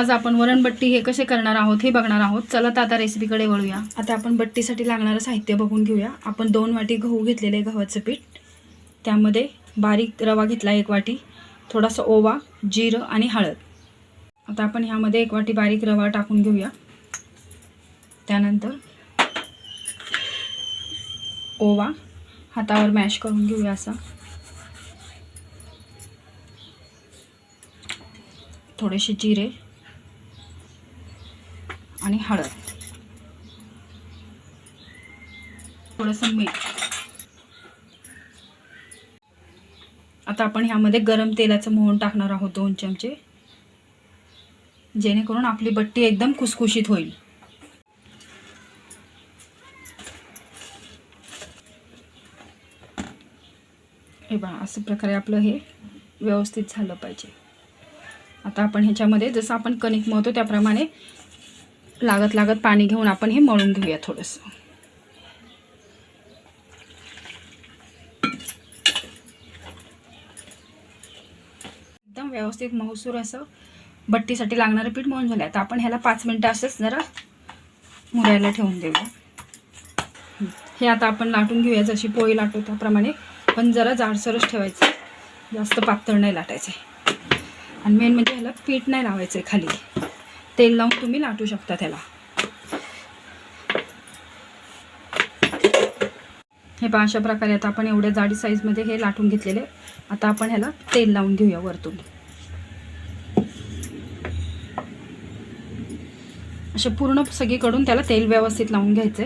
आज आपण वरणबट्टी हे कसे करणार आहोत हे बघणार आहोत. चला तर आता रेसिपीकडे वळूया. आता आपण बट्टीसाठी लागणारं साहित्य बघून घेऊया. आपण दोन वाटी गहू घेतलेले गव्हाचं पीठ. त्यामध्ये बारीक रवा घेतला एक वाटी थोडासा ओवा जिरं आणि हळद. आता आपण ह्यामध्ये एक वाटी बारीक रवा टाकून घेऊया. त्यानंतर ओवा हातावर मॅश करून घेऊया असा. थोडेसे जिरे हळद. थोडंसं मीठ. आता आपण ह्यामध्ये गरम तेलाचं मोहन टाकणार आहोत दोन चमचे. जेणेकरून आपली बट्टी एकदम खुसखुशीत होईल. हे बघा असं प्रकारे आपलं हे व्यवस्थित झालं पाहिजे. आता आपण ह्याच्यामध्ये जसं आपण कणिक मळतो त्याप्रमाणे लागत लागत पाणी घेऊन आपण हे मळून घेऊया थोडंसं. एकदम व्यवस्थित मऊसूर असं बट्टीसाठी लागणारं पीठ मळून झालं आता आपण ह्याला पाच मिनटं असंच जरा मुरायला ठेवून देऊया. हे आता आपण लाटून घेऊया जशी पोळी लाटू त्याप्रमाणे. पण जरा जाडसरच ठेवायचं. जास्त पातळ नाही लाटायचं. आणि मेन म्हणजे ह्याला पीठ नाही लावायचं आहे खाली. तेल लावून तुम्ही लाटू शकता त्याला. हे पहा अशा प्रकारे आता आपण एवढ्या जाडी साईजमध्ये हे लाटून घेतलेले. आता आपण ह्याला तेल लावून घेऊया वरतून. असे पूर्ण सगळीकडून त्याला तेल व्यवस्थित लावून घ्यायचं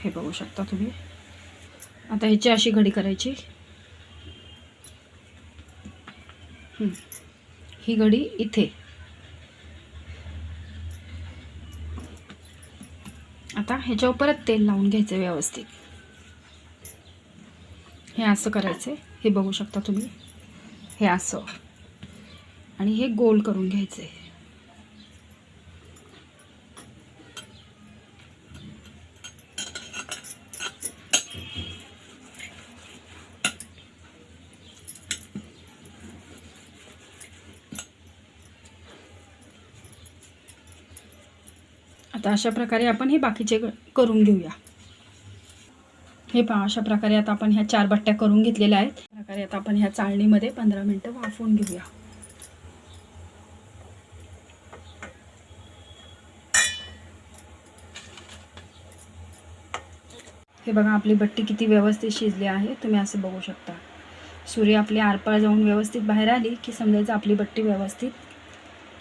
हे बघू शकता तुम्ही. आता ह्याची अशी घडी करायची. ही घडी इथे. आता ह्याच्यावर परत तेल लावून घ्यायचं व्यवस्थित. हे असं करायचं हे बघू शकता तुम्ही. हे असं. आणि हे गोल करून घ्यायचे आता अशा प्रकारे आपण हे बाकीचे करून घेऊया. हे पहा अशा प्रकारे आता आपण ह्या चार बट्ट्या करून घेतलेल्या आहेत. प्रकारे आता आपण ह्या चाळणीमध्ये पंधरा मिनटं वाफवून घेऊया. हे बघा आपली बट्टी किती व्यवस्थित शिजली आहे. तुम्ही असं बघू शकता. सूर्य आपली आरपार जाऊन व्यवस्थित बाहेर आली की समजायचं आपली बट्टी व्यवस्थित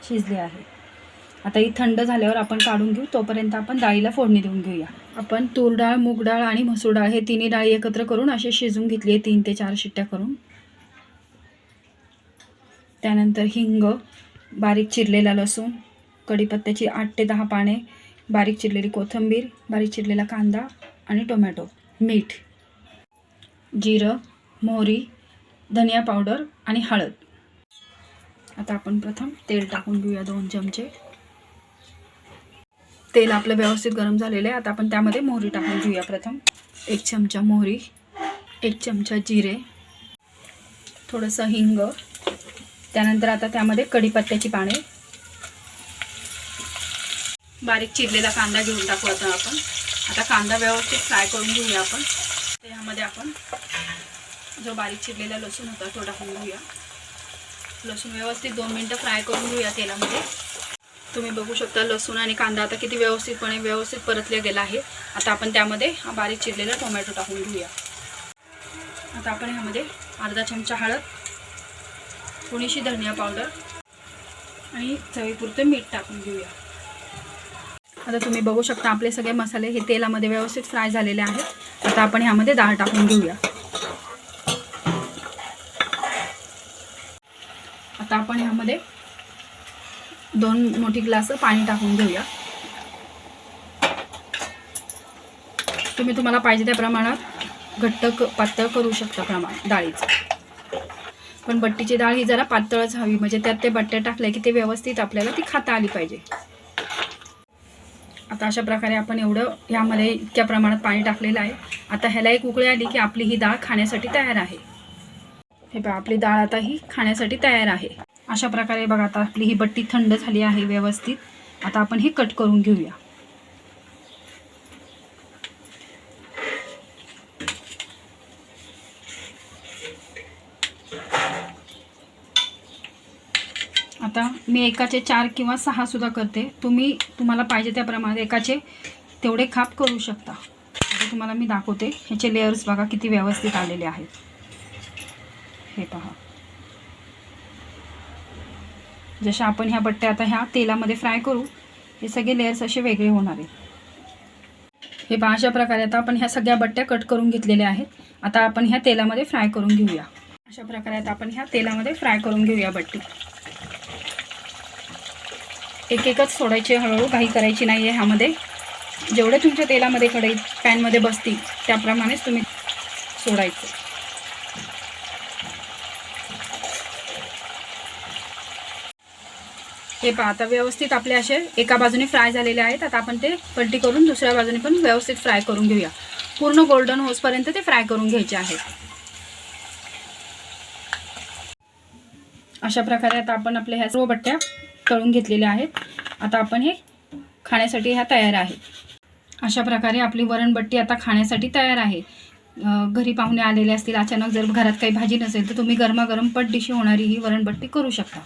शिजली आहे. आता ही थंड झाल्यावर आपण काढून घेऊ तोपर्यंत आपण डाळीला फोडणी देऊन घेऊया. आपण तूर डाळ मूग डाळ आणि मसूर डाळ हे तिन्ही डाळी एकत्र करून असे शिजून घेतली आहे तीन ते चार शिट्ट्या करून. त्यानंतर हिंग बारीक चिरलेला लसूण कढीपत्त्याची आठ ते दहा पाने बारीक चिरलेली कोथिंबीर बारीक चिरलेला कांदा आणि टोमॅटो मीठ जिरं मोहरी धनिया पावडर आणि हळद. आता आपण प्रथम तेल टाकून घेऊया दोन चमचे. तेल आपलं व्यवस्थित गरम झालेलं आहे. आता आपण त्यामध्ये मोहरी टाकून घेऊया प्रथम. एक चमचा मोहरी एक चमचा जिरे थोडंसं हिंग. त्यानंतर आता त्यामध्ये कढीपत्त्याची पाने. बारीक चिरलेला कांदा घेऊन टाकू आता आपण. आता कांदा व्यवस्थित फ्राय करून घेऊया आपण. त्यामध्ये आपण जो बारीक चिरलेला लसूण होता तो टाकून घेऊया. लसूण व्यवस्थित दोन मिनटं फ्राय करून घेऊया तेलामध्ये. तुम्ही बघू शकता लसूण आणि कांदा आता किती व्यवस्थितपणे व्यवस्थित परतल्या गेला आहे. आता आपण त्यामध्ये हा बारीक चिरलेला टोमॅटो टाकून घेऊया. आता आपण ह्यामध्ये अर्धा चमचा हळद थोडीशी धनिया पावडर आणि चवीपुरतं मीठ टाकून घेऊया. आता तुम्ही बघू शकता आपले सगळे मसाले हे तेलामध्ये व्यवस्थित फ्राय झालेले आहेत. आता आपण ह्यामध्ये डाळ टाकून घेऊया. आता आपण ह्यामध्ये दोन मोठी ग्लास पाणी टाकून घेऊया. तुम्ही तुम्हाला पाहिजे त्या प्रमाणात घट्ट क पातळ करू शकता प्रमाण डाळीचं. पण बट्टीची डाळ ही जरा पातळच हवी म्हणजे त्यात ते बट्ट्या टाकल्या की ते व्यवस्थित आपल्याला ती खाता आली पाहिजे. आता अशा प्रकारे आपण एवढं ह्यामध्ये इतक्या प्रमाणात पाणी टाकलेलं आहे. आता ह्याला एक उकळी आली की आपली ही डाळ खाण्यासाठी तयार आहे. हे पहा आपली डाळ आता ही खाण्यासाठी तयार आहे. अशा प्रकारे बघा आता आपली ही बट्टी थंड झाली आहे व्यवस्थित. आता आपण हे कट करून घेऊया. आता मी एकाचे चार किंवा सहा सुद्धा करते. तुम्ही तुम्हाला पाहिजे त्याप्रमाणे एकाचे तेवढे खाप करू शकता. आता तुम्हाला मी दाखवते. ह्याचे लेअर्स बघा किती व्यवस्थित आलेले आहेत. हे पहा. जशा आपण ह्या बट्ट्या आता ह्या तेलामध्ये फ्राय करू हे सगळे लेअर्स असे वेगळे होणार आहेत. हे पहा अशा प्रकारे आता आपण ह्या सगळ्या बट्ट्या कट करून घेतलेल्या आहेत. आता आपण ह्या तेलामध्ये फ्राय करून घेऊया. अशा प्रकारे आता आपण ह्या तेलामध्ये फ्राय करून घेऊया बट्टी. एक एकच सोडायची हळूहळू घाई करायची नाही आहे ह्यामध्ये. जेवढे तुमच्या तेलामध्ये कढई पॅनमध्ये बसतील त्याप्रमाणेच तुम्ही सोडायचं. हे पहा आता व्यवस्थित आपले असे एका बाजूने फ्राय झालेले आहेत. आता आपण ते पलटी करून दुसऱ्या बाजूने पण व्यवस्थित फ्राय करून घेऊया. पूर्ण गोल्डन होसपर्यंत ते फ्राय करून घ्यायचे आहेत. अशा प्रकारे आता आपण आपल्या ह्या सर्व बट्ट्या तळून घेतलेल्या आहेत. आता आपण हे खाण्यासाठी ह्या तयार आहेत अशा प्रकारे आपली वरणबट्टी आता खाण्यासाठी तयार आहे. घरी पाहुणे आलेले असतील अचानक जर घरात काही भाजी नसेल तर तुम्ही गरमागरम पट डिशी होणारी ही वरणबट्टी करू शकता.